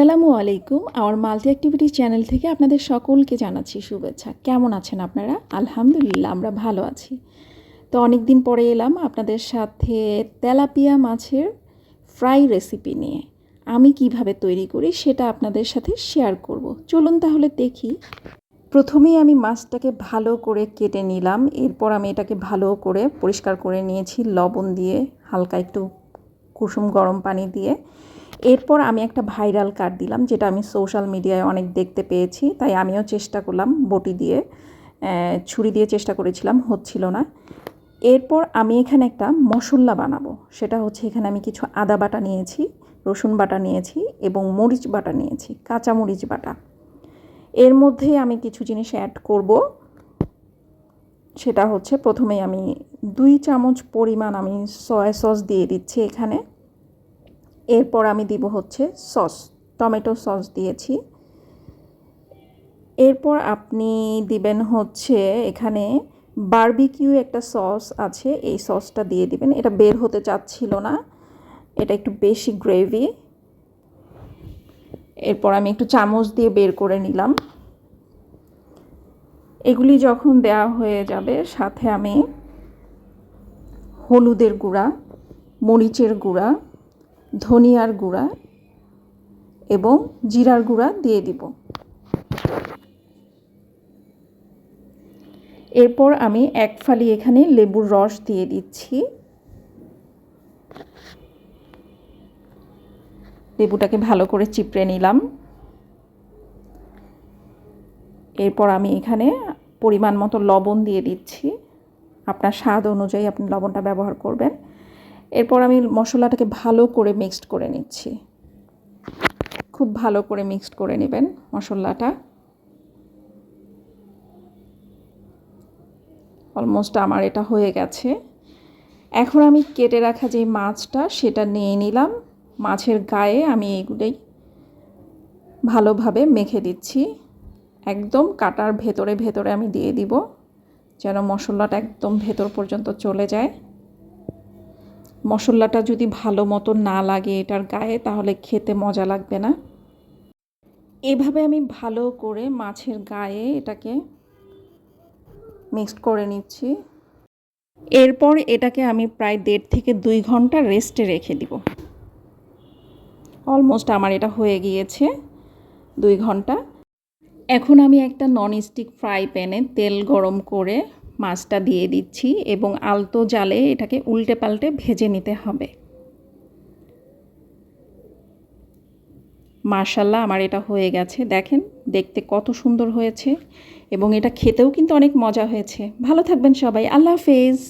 আসসালামু আলাইকুম। আমার মাল্টি অ্যাক্টিভিটি চ্যানেল থেকে আপনাদের সকলকে জানাচ্ছি শুভেচ্ছা। কেমন আছেন আপনারা? আলহামদুলিল্লাহ, আমরা ভালো আছি। তো অনেক দিন পরে এলাম আপনাদের সাথে তেলাপিয়া মাছের ফ্রাই রেসিপি নিয়ে। আমি কীভাবে তৈরি করি সেটা আপনাদের সাথে শেয়ার করব। চলুন তাহলে দেখি। প্রথমেই আমি মাছটাকে ভালো করে কেটে নিলাম। এরপর আমি এটাকে ভালো করে পরিষ্কার করে নিয়েছি। লবণ দিয়ে হালকা একটু কুসুম গরম পানি দিয়ে। এরপর আমি একটা ভাইরাল কার্ড দিলাম, যেটা আমি সোশ্যাল মিডিয়ায় অনেক দেখতে পেয়েছি, তাই আমিও চেষ্টা করলাম বটি দিয়ে ছুরি দিয়ে চেষ্টা করেছিলাম, হচ্ছিল না। এরপর আমি এখানে একটা মশলা বানাবো, সেটা হচ্ছে এখানে আমি কিছু আদা বাটা নিয়েছি, রসুন বাটা নিয়েছি এবং মরিচ বাটা নিয়েছি কাঁচা মরিচ বাটা। এর মধ্যে আমি কিছু জিনিস অ্যাড করব, সেটা হচ্ছে প্রথমে আমি দুই চামচ পরিমাণ আমি সয়া সস দিয়ে দিচ্ছি এখানে। এরপর আমি দিব হচ্ছে সস, টমেটো সস দিয়েছি। এরপর আপনি দিবেন হচ্ছে এখানে বারবিকিউ একটা সস আছে, এই সসটা দিয়ে দিবেন। এটা বের হতে চাচ্ছিল না, এটা একটু বেশি গ্রেভি। এরপর আমি একটু চামচ দিয়ে বের করে নিলাম। এগুলি যখন দেওয়া হয়ে যাবে, সাথে আমি হলুদের গুঁড়া, মরিচের গুঁড়া ধনিয়ার গুঁড়া এবং জিরার গুঁড়া দিয়ে দিব। এরপর আমি এক ফালি এখানে লেবুর রস দিয়ে দিচ্ছি। লেবুটাকে ভালো করে চিপড়ে নিলাম। এরপর আমি এখানে পরিমাণ মতো লবণ দিয়ে দিচ্ছি। আপনার স্বাদ অনুযায়ী আপনি লবণটা ব্যবহার করবেন। এরপর আমি মশলাটাকে ভালো করে মিক্সড করে নিচ্ছি। খুব ভালো করে মিক্সড করে নেবেন মশলাটা। অলমোস্ট আমার এটা হয়ে গেছে। এখন আমি কেটে রাখা যে মাছটা, সেটা নিয়ে নিলাম। মাছের গায়ে আমি এইগুলোই ভালোভাবে মেখে দিচ্ছি। একদম কাটার ভেতরে ভেতরে আমি দিয়ে দিব, যেন মশলাটা একদম ভেতর পর্যন্ত চলে যায়। মশলাটা যদি ভালো মতো না লাগে এটার গায়ে, তাহলে খেতে মজা লাগবে না। এভাবে আমি ভালো করে মাছের গায়ে এটাকে মিক্সড করে নিচ্ছি। এরপর এটাকে আমি প্রায় দেড় থেকে দুই ঘণ্টা রেস্টে রেখে দিব। অলমোস্ট আমার এটা হয়ে গিয়েছে দুই ঘণ্টা। এখন আমি একটা ননস্টিক ফ্রাই প্যানে তেল গরম করে মাছটা দিয়ে দিচ্ছি এবং আলতো জালে এটাকে উল্টে পাল্টে ভেজে নিতে হবে। মার্শাল্লাহ আমার এটা হয়ে গেছে। দেখেন, দেখতে কত সুন্দর হয়েছে এবং এটা খেতেও কিন্তু অনেক মজা হয়েছে। ভালো থাকবেন সবাই। আল্লাহ হাফেজ।